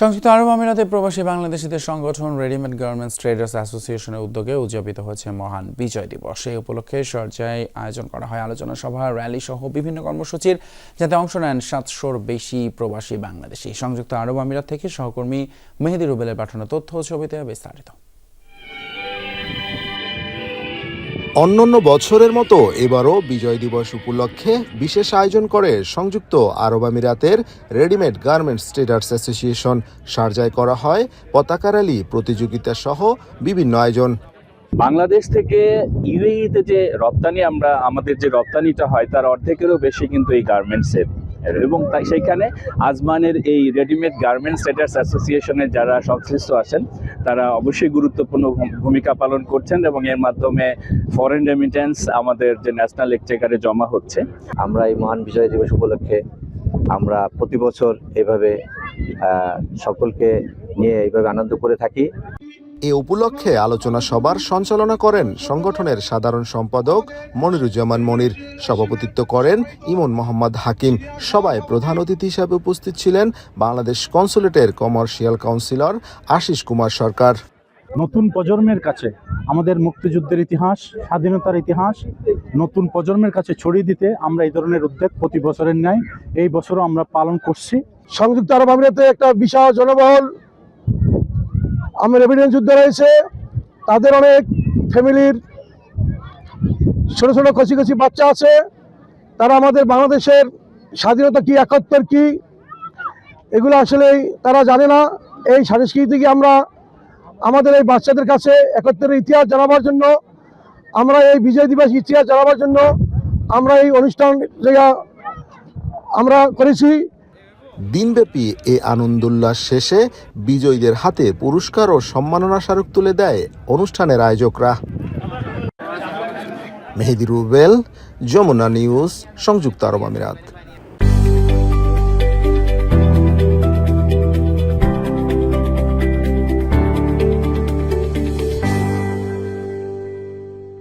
সংযুক্ত আরব আমিরাতে প্রবাসী বাংলাদেশিদের সংগঠন রেডিমেড গার্মেন্টস ট্রেডার্স অ্যাসোসিয়েশনের উদ্যোগে উদযাপিত হয়েছে মহান বিজয় দিবস। এই উপলক্ষে সরজায় আয়োজন করা হয় আলোচনা সভা র্যালি সহ বিভিন্ন কর্মসূচির, যাতে অংশ নেন সাতশোর বেশি প্রবাসী বাংলাদেশি। সংযুক্ত আরব আমিরাত থেকে সহকর্মী মেহেদি রুবেলের পাঠানো তথ্য ছবিতে বিস্তারিত। অন্যান্য বছরের মতো এবারও বিজয় দিবস উপলক্ষে বিশেষ আয়োজন করে সংযুক্ত আরব আমিরাতের রেডিমেড গার্মেন্টস ট্রেডার্স অ্যাসোসিয়েশন। সার্জায় করা হয় পতাকা র্যালি, প্রতিযোগিতা সহ বিভিন্ন আয়োজন। বাংলাদেশ থেকে ইউএইতে যে রপ্তানি, আমরা আমাদের যে রপ্তানিটা হয়, তার অর্ধেকেরও বেশি কিন্তু এই গার্মেন্টসের। এবং তাই সেইখানে আজমানের এই রেডিমেড গার্মেন্টস ট্রেডার্স অ্যাসোসিয়েশনের যারা সংশ্লিষ্ট আছেন, তারা অবশ্যই গুরুত্বপূর্ণ ভূমিকা পালন করছেন এবং এর মাধ্যমে ফরেন রেমিটেন্স আমাদের যে ন্যাশনাল এক্সচেকারে জমা হচ্ছে। আমরা এই মহান বিজয় দিবস উপলক্ষে আমরা প্রতি বছর এভাবে সকলকে নিয়ে এইভাবে আনন্দ করে থাকি। এ উপলক্ষে আলোচনা সভার সঞ্চালনা করেন সংগঠনের সাধারণ সম্পাদক মনিরুজ্জামান মনির। সভাপতিত্ব করেন ইমন মোহাম্মদ হাকিম। সভায় প্রধান অতিথি হিসাবে উপস্থিত ছিলেন বাংলাদেশ কনসুলেটের কমার্শিয়াল কাউন্সিলর আশিস কুমার সরকার। নতুন প্রজন্মের কাছে আমাদের মুক্তিযুদ্ধের ইতিহাস স্বাধীনতার ইতিহাস নতুন প্রজন্মের কাছে ছড়িয়ে দিতে আমরা এই ধরনের উদ্যোগ প্রতি বছরের ন্যায় এই বছরও আমরা পালন করছি। সংযুক্ত আরব আমিরাতে একটা বিশাল জনবহল আমার এভিডেন্স যুদ্ধ রয়েছে, তাদের অনেক ফ্যামিলির ছোট ছোট কচি কচি বাচ্চা আছে। তারা আমাদের বাংলাদেশের স্বাধীনতা কি একাত্তর কি, এগুলো আসলে তারা জানে না। এই সংস্কৃতিকে আমরা আমাদের এই বাচ্চাদের কাছে একত্রের ইতিহাস জানাবার জন্য, আমরা এই বিজয় দিবস ইতিহাস জানাবার জন্য আমরা এই অনুষ্ঠান আমরা করেছি। দিনব্যাপী এ আনন্দ উল্লাস শেষে বিজয়ীদের হাতে পুরস্কার ও সম্মাননা স্মারক তুলে দেয় অনুষ্ঠানের আয়োজকরা। মেহেদি রুবেল, যমুনা নিউজ, সংযুক্ত আরব আমিরাত।